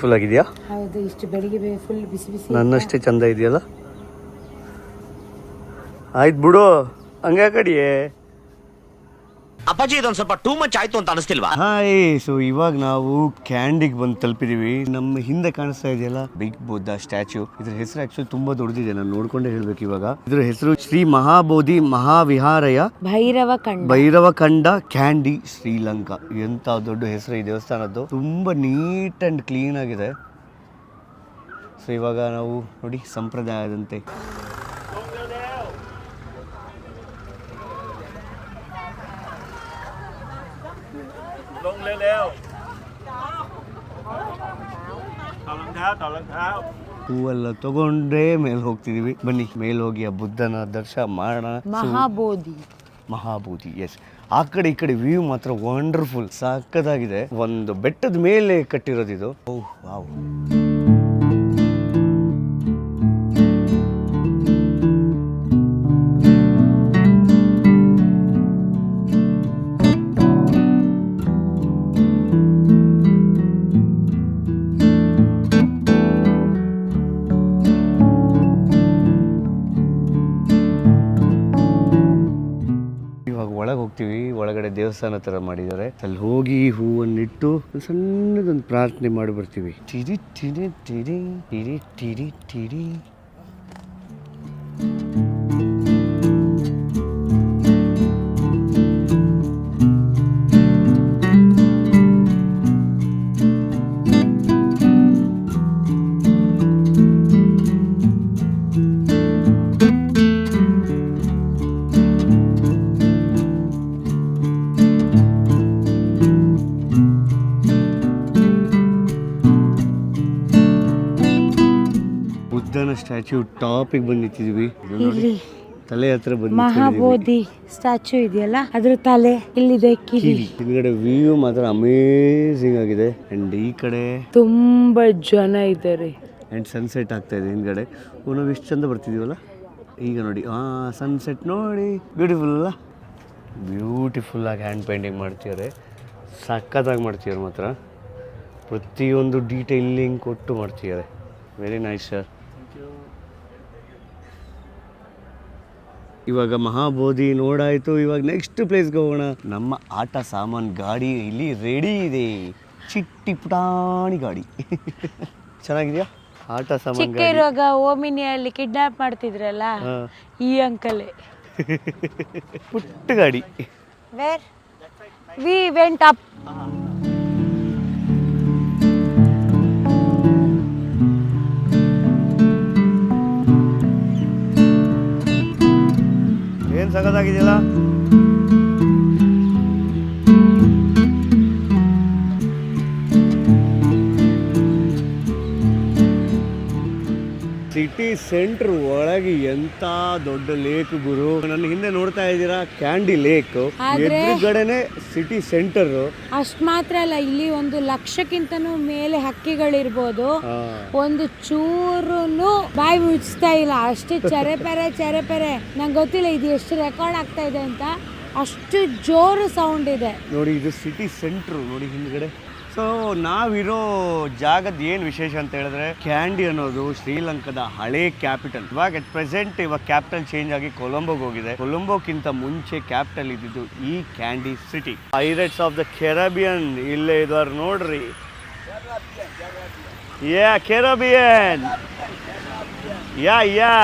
ಬ್ಯೂಟಿಫುಲ್ ಆಗಿದೆಯಾ? ಹೌದು ಇಷ್ಟು ಬೆಳಿಗ್ಗೆ ಫುಲ್ ಬಿಸಿ ಬಿಸಿ ನನ್ನಷ್ಟೇ ಚಂದ ಇದೆಯಲ್ಲ? ಆಯ್ತು ಬಿಡು ಹಂಗೆ ಕಡಿಯೇ ಅಪ್ಪಾಜಿ ಇದೊಂದು ಸ್ವಲ್ಪ ಟೂ ಮಚ್ ಆಯ್ತು ಅಂತ ಅನಿಸ್ತಿಲ್ವಾ? ಹಾಯ್ ಸೊ ಇವಾಗ ನಾವು ಕ್ಯಾಂಡಿಗೆ ಬಂದು ತಲುಪಿದೀವಿ. ನಮ್ಮ ಹಿಂದೆ ಕಾಣಿಸ್ತಾ ಇದೆಯಲ್ಲ? ಬಿಗ್ ಬುದ್ಧ ಸ್ಟ್ಯಾಚು ಇದ್ರ ಹೆಸರು ಆಕ್ಚುಲಿ ತುಂಬಾ ದೊಡ್ಡದಿದೆ ನಾನು ನೋಡ್ಕೊಂಡೇ ಹೇಳ್ಬೇಕು ಇವಾಗ. ಇದ್ರ ಹೆಸರು ಶ್ರೀ ಮಹಾಬೋಧಿ ಮಹಾವಿಹಾರಯ ಭೈರವ ಕಂಡ. ಭೈರವ ಕಂಡ ಕ್ಯಾಂಡಿ ಶ್ರೀಲಂಕಾ ಎಂತ ದೊಡ್ಡ ಹೆಸರು ಈ ದೇವಸ್ಥಾನದ್ದು. ತುಂಬಾ ನೀಟ್ ಅಂಡ್ ಕ್ಲೀನ್ ಆಗಿದೆ. ಸೊ ಇವಾಗ ನಾವು ನೋಡಿ ಸಂಪ್ರದಾಯದಂತೆ. ಹೂವೆಲ್ಲ ತಗೊಂಡೇ ಮೇಲೆ ಹೋಗ್ತಿದೀವಿ. ಬನ್ನಿ ಮೇಲೆ ಹೋಗಿ ಆ ಬುದ್ಧನ ದರ್ಶನ ಮಾಡೋಣ. ಮಹಾಬೋಧಿ. ಮಹಾಬೋಧಿ ಎಸ್ ಆ ಕಡೆ ಈ ಕಡೆ ವ್ಯೂ ಮಾತ್ರ ವಂಡರ್ಫುಲ್ ಸಕ್ಕದಾಗಿದೆ ಒಂದು ಬೆಟ್ಟದ ಮೇಲೆ ಕಟ್ಟಿರೋದಿದು. ಓಹ್ ವಾವ್ ದೇವಸ್ಥಾನ ತರ ಮಾಡಿದ್ದಾರೆ. ಅಲ್ಲಿ ಹೋಗಿ ಹೂವನ್ನಿಟ್ಟು ಸಣ್ಣದೊಂದು ಪ್ರಾರ್ಥನೆ ಮಾಡಿ ಬರ್ತೀವಿ. ಟಿರಿ ಟಿರಿ ಟಿರಿ ಟಿರಿ ಟಿರಿ ಟಿರಿ. ಬುದ್ಧನ ಸ್ಟ್ಯಾಚ್ಯೂ ಟಾಪಿಗೆ ಬಂದಿತ್ತಿದ್ವಿ ಇಲ್ಲಿ ತಲೆ ಹತ್ರ ಬಂದು. ಮಹಾಬೋಧಿ ಸ್ಟ್ಯಾಚು ಇದೆಯಲ್ಲ? ಅದ್ರ ತಲೆ ಇಲ್ಲಿದೆ ಕಿವಿ. ಹಿಂದ್ಗಡೆ ವ್ಯೂ ಮಾತ್ರ ಅಮೇಝಿಂಗ್ ಆಗಿದೆ. ಅಂಡ್ ಈ ಕಡೆ ತುಂಬಾ ಜನ ಇದ್ದಾರೆ. ಅಂಡ್ ಸನ್ಸೆಟ್ ಆಗ್ತಾ ಇದೆ ಹಿಂದ್ಗಡೆ. ನಾವು ಎಷ್ಟು ಚಂದ ಬರ್ತಿದೀವಲ್ಲ? ಈಗ ನೋಡಿ ಆ ಸನ್ಸೆಟ್ ನೋಡಿ. ಬ್ಯೂಟಿಫುಲ್ ಅಲ್ಲ? ಬ್ಯೂಟಿಫುಲ್ಲಾಗಿ ಹ್ಯಾಂಡ್ ಪೇಂಟಿಂಗ್ ಮಾಡ್ತಿದ್ದಾರೆ ಸಖತ್ತಾಗಿ ಮಾಡ್ತಿದ್ದಾರೆ ಮಾತ್ರ. ಪ್ರತಿಯೊಂದು ಡೀಟೇಲಿಂಗ್ ಕೊಟ್ಟು ಮಾಡ್ತಿದ್ದಾರೆ ವೆರಿ ನೈಸ್ ಸರ್ ಇವಾಗ ಮಹಾಬೋಧಿ ನೋಡಾಯ್ತು ಇವಾಗ ನೆಕ್ಸ್ಟ್ ಪ್ಲೇಸ್ಗೆ ಹೋಗೋಣ. ನಮ್ಮ ಆಟ ಸಾಮಾನು ಗಾಡಿ ಇಲ್ಲಿ ರೆಡಿ ಇದೆ. ಚಿಟ್ಟಿ ಪುಟಾಣಿ ಗಾಡಿ. ಚೆನ್ನಾಗಿದೆಯಾ? ಆಟ ಸಾಮಾನು ಚಿಕ್ಕ ಇರುವಾಗ ಓಮಿನಿಯಲ್ಲಿ ಕಿಡ್ನಾಪ್ ಮಾಡ್ತಿದ್ರಲ್ಲ ಈ ಅಂಕಲ್. ಪುಟ್ಟ ಗಾಡಿ. ವೇರ್ ವಿ ವೆಂಟ್ ಅಪ್ ಏನು ಸಖತ್ತಾಗಿದೆಯಲ್ಲ ಸೀಟ್ ಸಿಟಿ ಸೆಂಟರ್ ಒಳಗೆ ಎಂತ ದೊಡ್ಡ ಲೇಕ್ ಗುರು. ನನ್ನ ಹಿಂದೆ ನೋಡ್ತಾ ಇದ್ದೀರಾ ಕ್ಯಾಂಡಿ ಲೇಕ್. ಆದ್ರೆ- ಎದುರುಗಡೆನೆ ಸಿಟಿ ಸೆಂಟರ್. ಅಷ್ಟು ಮಾತ್ರ ಅಲ್ಲ ಇಲ್ಲಿ ಒಂದು ಲಕ್ಷಕ್ಕಿಂತನೂ ಮೇಲೆ ಹಕ್ಕಿಗಳಿರ್ಬೋದು. ಒಂದು ಚೂರುನು ಬಾಯಿ ಮುಚ್ತಾ ಇಲ್ಲ. ಅಷ್ಟು ಚರೆಪೆರೆ ಚರೆಪೆರೆ ನಂಗೆ ಗೊತ್ತಿಲ್ಲ ಇದು ಎಷ್ಟು ರೆಕಾರ್ಡ್ ಆಗ್ತಾ ಇದೆ ಅಂತ. ಅಷ್ಟು ಜೋರು ಸೌಂಡ್ ಇದೆ. ನೋಡಿ ಇದು ಸಿಟಿ ಸೆಂಟ್ರ್. ನೋಡಿ ಹಿಂದ್ಗಡೆ. ಸೊ ನಾವಿರೋ ಜಾಗದ ಏನು ವಿಶೇಷ ಅಂತ ಹೇಳಿದ್ರೆ ಕ್ಯಾಂಡಿ ಅನ್ನೋದು ಶ್ರೀಲಂಕಾದ ಹಳೆ ಕ್ಯಾಪಿಟಲ್. ಇವಾಗ ಅಟ್ ಪ್ರೆಸೆಂಟ್ ಇವಾಗ ಕ್ಯಾಪಿಟಲ್ ಚೇಂಜ್ ಆಗಿ ಕೊಲಂಬೋಗೆ ಹೋಗಿದೆ. ಕೊಲಂಬೋಕ್ಕಿಂತ ಮುಂಚೆ ಕ್ಯಾಪಿಟಲ್ ಇದ್ದಿದ್ದು ಈ Kandy city. Pirates of the Caribbean ಇಲ್ಲೇ ಇದಾರೆ ನೋಡ್ರಿ. ಯಾ ಕೆರಬಿಯನ್ ಯಾ ಯಾ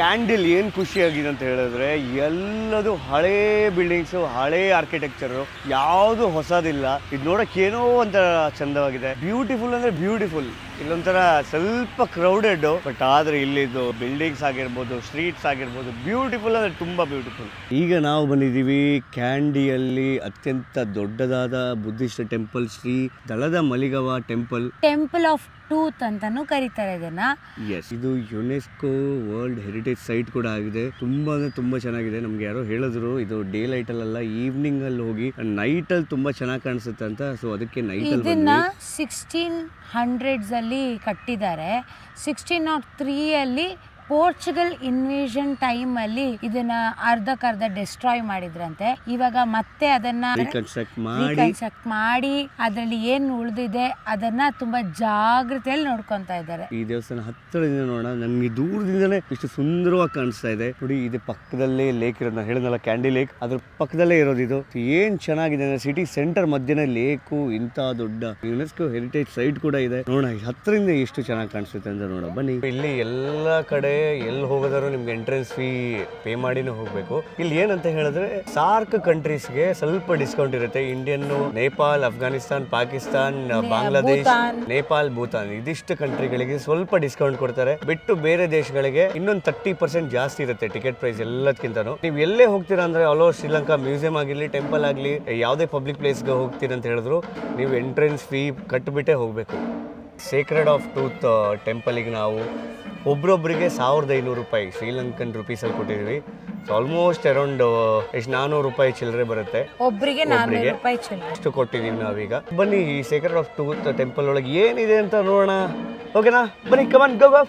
ಕ್ಯಾಂಡಿಲ್ ಏನು ಖುಷಿಯಾಗಿದೆ ಅಂತ ಹೇಳಿದ್ರೆ, ಎಲ್ಲದು ಹಳೇ ಬಿಲ್ಡಿಂಗ್ಸು ಹಳೇ ಆರ್ಕಿಟೆಕ್ಚರು ಯಾವುದು ಹೊಸದಿಲ್ಲ. ಇದು ನೋಡಕ್ಕೆ ಏನೋ ಒಂಥರ ಚಂದವಾಗಿದೆ. ಬ್ಯೂಟಿಫುಲ್ ಅಂದರೆ ಬ್ಯೂಟಿಫುಲ್ ಇಲ್ಲೊಂಥರ ಸ್ವಲ್ಪ ಕ್ರೌಡೆಡ್ ಬಟ್ ಆದ್ರೆ ಇಲ್ಲಿದ್ದು ಬಿಲ್ಡಿಂಗ್ಸ್ ಆಗಿರ್ಬೋದು ಸ್ಟ್ರೀಟ್ಸ್ ಆಗಿರ್ಬೋದು ಬ್ಯೂಟಿಫುಲ್ ಅಂದ್ರೆ ತುಂಬಾ ಬ್ಯೂಟಿಫುಲ್ ಈಗ ನಾವು ಬಂದಿದ್ದೀವಿ ಕ್ಯಾಂಡಿಯಲ್ಲಿ ಅತ್ಯಂತ ದೊಡ್ಡದಾದ Buddhist temple Sri Dalada Maligawa temple temple of tooth ಅಂತಾನು ಕರೀತಾರೆ ಇದನ್ನ. ಎಸ್ ಇದು ಯುನೆಸ್ಕೋ ವರ್ಲ್ಡ್ ಹೆರಿಟೇಜ್ ಸೈಟ್ ಕೂಡ ಆಗಿದೆ. ತುಂಬಾ ಅಂದ್ರೆ ತುಂಬಾ ಚೆನ್ನಾಗಿದೆ. ನಮ್ಗೆ ಯಾರೋ ಹೇಳಿದ್ರು ಇದು ಡೇ ಲೈಟ್ ಅಲ್ಲ ಈವ್ನಿಂಗ್ ಅಲ್ಲಿ ಹೋಗಿ ನೈಟ್ ಅಲ್ಲಿ ತುಂಬಾ ಚೆನ್ನಾಗಿ ಕಾಣಿಸುತ್ತೆ ಅಂತ. ಸೊ ಅದಕ್ಕೆ ನೈಟ್ ಅಲ್ಲಿ ಸಿಕ್ಸ್ಟೀನ್ ಹಂಡ್ರೆಡ್ಸ್ ಅಲ್ಲಿ ಕಟ್ಟಿದ್ದಾರೆ. ಸಿಕ್ಸ್ಟೀನ್ ನಾಟ್ ತ್ರೀ ಅಲ್ಲಿ ಪೋರ್ಚುಗಲ್ ಇನ್ವೇಷನ್ ಟೈಮ್ ಅಲ್ಲಿ ಇದನ್ನ ಅರ್ಧಕ್ಕರ್ಧ ಡಿಸ್ಟ್ರಾಯ್ ಮಾಡಿದ್ರಂತೆ. ಇವಾಗ ಮತ್ತೆ ಅದನ್ನ ರೀಕನ್ಸ್ಟ್ರಕ್ಟ್ ಮಾಡಿ. ಅದರಲ್ಲಿ ಏನ್ ಉಳಿದಿದೆ ಅದನ್ನ ತುಂಬಾ ಜಾಗ್ರತೆಯಲ್ಲಿ ನೋಡ್ಕೊಂತ ಇದ್ದಾರೆ. ಈ ದೇವಸ್ಥಾನ ಹತ್ತಿರದಿಂದ ನೋಡೋಣ. ನನ್ಗೆ ದೂರದಿಂದಲೇ ಇಷ್ಟು ಸುಂದರವಾಗಿ ಕಾಣಿಸ್ತಾ ಇದೆ. ನೋಡಿ ಇದು ಪಕ್ಕದಲ್ಲೇ ಲೇಕ್ ಇರೋದು ಹೇಳಿದ್ನಲ್ಲ ಕ್ಯಾಂಡಿ ಲೇಕ್ ಅದ್ರ ಪಕ್ಕದಲ್ಲೇ ಇರೋದು ಇದು. ಏನ್ ಚೆನ್ನಾಗಿದೆ ಅಂದ್ರೆ ಸಿಟಿ ಸೆಂಟರ್ ಮಧ್ಯನೇ ಲೇಕು ಇಂತ ದೊಡ್ಡ ಯುನೆಸ್ಕೋ ಹೆರಿಟೇಜ್ ಸೈಟ್ ಕೂಡ ಇದೆ. ನೋಡೋಣ ಹತ್ತರಿಂದ ಹತ್ತಿರದಿಂದ ಎಷ್ಟು ಚೆನ್ನಾಗಿ ಕಾಣಿಸುತ್ತೆ ಅಂತ ನೋಡೋಣ. ಬನ್ನಿ. ಇಲ್ಲಿ ಎಲ್ಲಾ ಕಡೆ ಎಲ್ಲಿ ಹೋಗೋದಾರು ನಿಮ್ಗೆ ಎಂಟ್ರೆನ್ಸ್ ಫೀ ಪೇ ಮಾಡಿನೂ ಹೋಗ್ಬೇಕು. ಇಲ್ಲಿ ಏನಂತ ಹೇಳಿದ್ರೆ ಸಾರ್ಕ್ ಕಂಟ್ರೀಸ್ಗೆ ಸ್ವಲ್ಪ ಡಿಸ್ಕೌಂಟ್ ಇರುತ್ತೆ. ಇಂಡಿಯನ್ನು ನೇಪಾಲ್ ಅಫ್ಘಾನಿಸ್ತಾನ್ ಪಾಕಿಸ್ತಾನ್ ಬಾಂಗ್ಲಾದೇಶ್. ನೇಪಾಲ್ ಭೂತಾನ್. ಇದಿಷ್ಟು ಕಂಟ್ರಿಗಳಿಗೆ ಸ್ವಲ್ಪ ಡಿಸ್ಕೌಂಟ್ ಕೊಡ್ತಾರೆ. ಬಿಟ್ಟು ಬೇರೆ ದೇಶಗಳಿಗೆ ಇನ್ನೊಂದು ತರ್ಟಿ ಪರ್ಸೆಂಟ್ ಜಾಸ್ತಿ ಇರುತ್ತೆ ಟಿಕೆಟ್ ಪ್ರೈಸ್ ಎಲ್ಲದಕ್ಕಿಂತನೂ ನೀವು ಎಲ್ಲೇ ಹೋಗ್ತೀರಾ ಅಂದ್ರೆ ಆಲ್ ಓವರ್ ಶ್ರೀಲಂಕಾ ಮ್ಯೂಸಿಯಂ ಆಗಿರಲಿ ಟೆಂಪಲ್ ಆಗಲಿ ಯಾವುದೇ ಪಬ್ಲಿಕ್ ಪ್ಲೇಸ್ಗೆ ಹೋಗ್ತೀರಾ ಅಂತ ಹೇಳಿದ್ರು ನೀವು ಎಂಟ್ರೆನ್ಸ್ ಫೀ ಕಟ್ಟಿಬಿಟ್ಟೇ ಹೋಗಬೇಕು. ಸೇಕ್ರೆಡ್ ಆಫ್ ಟೂತ್ ಟೆಂಪಲಿಗೆ ನಾವು ಒಬ್ರೊಬ್ಬರಿಗೆ ಸಾವಿರದ ಐನೂರು ರೂಪಾಯಿ ಶ್ರೀಲಂಕನ್ ರುಪೀಸಲ್ಲಿ ಕೊಟ್ಟಿದ್ದೀವಿ. ಸೊ ಆಲ್ಮೋಸ್ಟ್ ಅರೌಂಡ್ ಎಷ್ಟು ನಾನ್ನೂರು ರೂಪಾಯಿ ಚಿಲ್ಲರೆ ಬರುತ್ತೆ. ಒಬ್ಬರಿಗೆ ನಾನ್ನೂರು ಒಬ್ರಿಗೆ. ರೂಪಾಯಿ ಚಿಲ್ಲರೆ. ಅಷ್ಟು ಕೊಟ್ಟಿದ್ದೀವಿ ನಾವೀಗ. ಬನ್ನಿ ಈ ಸೇಕ್ರೆಡ್ ಆಫ್ ಟೂತ್ ಟೆಂಪಲ್ ಒಳಗೆ ಏನಿದೆ ಅಂತ ನೋಡೋಣ. ಓಕೆನಾ ಬನ್ನಿ come on go go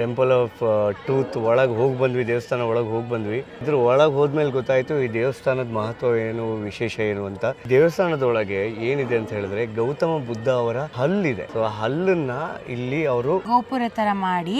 temple of tooth ಒಳಗೆ ಹೋಗಿ ಬಂದ್ವಿ, ದೇವಸ್ಥಾನ ಒಳಗೆ ಹೋಗಿ ಬಂದ್ವಿ. ಇದ್ರ ಒಳಗೆ ಹೋದ್ಮೇಲೆ ಗೊತ್ತಾಯಿತು ಈ ದೇವಸ್ಥಾನದ ಮಹತ್ವ ಏನು, ವಿಶೇಷ ಏನು ಅಂತ. ದೇವಸ್ಥಾನದೊಳಗೆ ಏನಿದೆ ಅಂತ ಹೇಳಿದ್ರೆ ಗೌತಮ ಬುದ್ಧ ಅವರ ಹಲ್ಲಿದೆ. ಸೊ ಆ ಹಲ್ಲನ್ನ ಇಲ್ಲಿ ಅವರು ಗೋಪುರ ತರ ಮಾಡಿ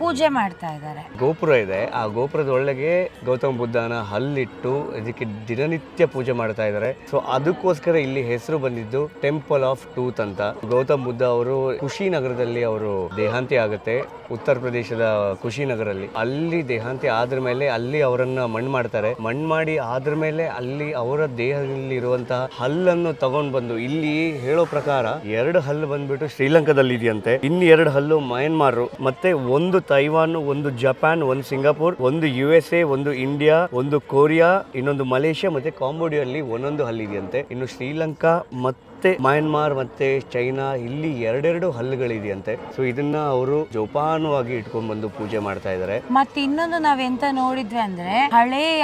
ಪೂಜೆ ಮಾಡ್ತಾ ಇದ್ದಾರೆ. ಗೋಪುರ ಇದೆ. ಆ ಗೋಪುರದ ಒಳಗೆ ಗೌತಮ ಬುದ್ಧನ ಹಲ್ಲಿಟ್ಟು ಇದಕ್ಕೆ ದಿನನಿತ್ಯ ಪೂಜೆ ಮಾಡ್ತಾ ಇದ್ದಾರೆ. ಸೊ ಅದಕ್ಕೋಸ್ಕರ ಇಲ್ಲಿ ಹೆಸರು ಬಂದಿದ್ದು ಟೆಂಪಲ್ ಆಫ್ ಟೂತ್ ಅಂತ. ಗೌತಮ್ ಬುದ್ಧ ಅವರು ಕುಶಿನಗರದಲ್ಲಿ ಅವರು ದೇಹಾಂತಿ ಆಗುತ್ತೆ. ಉತ್ತರ ಪ್ರದೇಶದ ಕುಶಿನಗರಲ್ಲಿ ಅಲ್ಲಿ ದೇಹಾಂತಿ ಆದ್ರ ಮೇಲೆ ಅಲ್ಲಿ ಅವರನ್ನ ಮಣ್ಣು ಮಾಡ್ತಾರೆ. ಮಣ್ಣು ಮಾಡಿ ಆದ್ರ ಮೇಲೆ ಅಲ್ಲಿ ಅವರ ದೇಹದಲ್ಲಿ ಇರುವಂತಹ ಹಲ್ಲನ್ನು ತಗೊಂಡ್ ಬಂದು ಇಲ್ಲಿ ಹೇಳೋ ಪ್ರಕಾರ ಎರಡು ಹಲ್ಲು ಬಂದ್ಬಿಟ್ಟು ಶ್ರೀಲಂಕಾದಲ್ಲಿ ಇದೆಯಂತೆ ಇನ್ನು ಎರಡು ಹಲ್ಲು ಮಯನ್ಮಾರ್ ಮತ್ತೆ ಒಂದು ತೈವಾನ್, ಒಂದು ಜಪಾನ್, ಒಂದು ಸಿಂಗಾಪುರ್, ಒಂದು ಯು ಎಸ್ ಎ ಒಂದು ಇಂಡಿಯಾ, ಒಂದು ಕೊರಿಯಾ, ಇನ್ನೊಂದು ಮಲೇಷ್ಯಾ ಮತ್ತೆ ಕಾಂಬೋಡಿಯಲ್ಲಿ ಒಂದೊಂದು ಹಲ್ಲಿದೆಯಂತೆ ಇನ್ನು ಶ್ರೀಲಂಕಾ ಮತ್ತು ಮತ್ತೆ ಮ್ಯಾನ್ಮಾರ್ ಮತ್ತೆ ಚೈನಾ ಇಲ್ಲಿ ಎರಡೆರಡು ಹಲ್ಲುಗಳಿದೆಯಂತೆ. ಸೊ ಇದನ್ನ ಅವರು ಜೋಪಾನವಾಗಿ ಇಟ್ಕೊಂಡ್ ಬಂದು ಪೂಜೆ ಮಾಡ್ತಾ ಇದ್ದಾರೆ ಮತ್ತೆ ಇನ್ನೊಂದು ನಾವ್ ಎಂತ ನೋಡಿದ್ವಿ ಅಂದ್ರೆ ಹಳೆ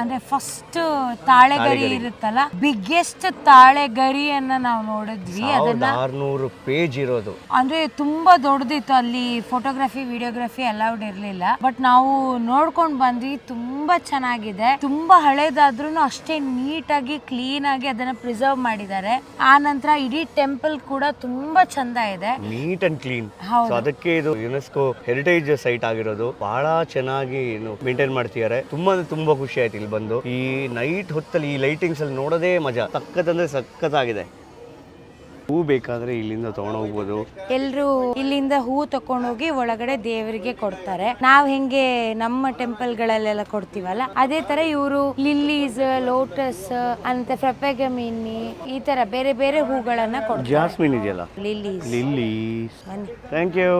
ಅಂದ್ರೆ ಫಸ್ಟ್ ತಾಳೆಗರಿ ಇರುತ್ತಲ್ಲ ಬಿಗ್ಗೆಸ್ಟ್ ತಾಳೆಗರಿಯನ್ನ ನಾವು ನೋಡಿದ್ವಿ. ಅದನ್ನ ಆರ್ನೂರು ಪೇಜ್ ಇರೋದು. ಅಂದ್ರೆ ತುಂಬಾ ದೊಡ್ಡದಿತ್ತು. ಅಲ್ಲಿ ಫೋಟೋಗ್ರಫಿ ವಿಡಿಯೋಗ್ರಫಿ ಅಲೌಡ್ ಇರ್ಲಿಲ್ಲ. ಬಟ್ ನಾವು ನೋಡ್ಕೊಂಡ್ ಬಂದ್ವಿ ತುಂಬಾ ಚೆನ್ನಾಗಿದೆ. ತುಂಬಾ ಹಳೇದಾದ್ರೂ ಅಷ್ಟೇ ನೀಟಾಗಿ ಕ್ಲೀನ್ ಆಗಿ ಅದನ್ನ ಪ್ರಿಸರ್ವ್ ಮಾಡಿದ್ದಾರೆ. ಆ ನಂತರ ಇಡೀ ಟೆಂಪಲ್ ಕೂಡ ತುಂಬಾ ಚಂದ ಇದೆ. Neat and clean. ಹೌದು. ಸೊ ಅದಕ್ಕೆ ಇದು ಯುನೆಸ್ಕೋ ಹೆರಿಟೇಜ್ ಸೈಟ್ ಆಗಿರೋದು. ಬಹಳ ಚೆನ್ನಾಗಿ ಮೇಂಟೈನ್ ಮಾಡ್ತಿದ್ದಾರೆ. ತುಂಬಾ ಅಂದ್ರೆ ತುಂಬಾ ಖುಷಿ ಆಯ್ತು ಇಲ್ಲಿ ಬಂದು. ಈ ನೈಟ್ ಹೊತ್ತಲ್ಲಿ ಈ ಲೈಟಿಂಗ್ಸ್ ಅಲ್ಲಿ ನೋಡೋದೇ ಮಜಾ. ಸಖತ್ತಂದ್ರೆ ಸಖತ್ತಾಗಿದೆ. ಹೂ ಬೇಕಾದ್ರೆ ಇಲ್ಲಿಂದ ತಗೊಂಡು ಹೋಗ್ಬೋದು. ಎಲ್ರು ಇಲ್ಲಿಂದ ಹೂ ತಕೊಂಡೋಗಿ ಒಳಗಡೆ ದೇವರಿಗೆ ಕೊಡ್ತಾರೆ. ನಾವ್ ಹೆಂಗೆ ನಮ್ಮ ಟೆಂಪಲ್ ಗಳಲ್ಲೆಲ್ಲ ಕೊಡ್ತೀವಲ್ಲ ಅದೇ ತರ ಇವರು ಲಿಲ್ಲೀಸ್ ಲೋಟಸ್ ಅಂತ ಫ್ರೆಪೆಗಮಿನಿ ಈ ತರ ಬೇರೆ ಬೇರೆ ಹೂಗಳನ್ನ ಕೊಡ್ತಾರೆ. ಜಾಸ್ಮಿನ್ ಇದೆಯಲ್ಲ? ಲಿಲ್ಲೀಸ್. ಲಿಲ್ಲಿ ಬನ್ನಿ. Thank you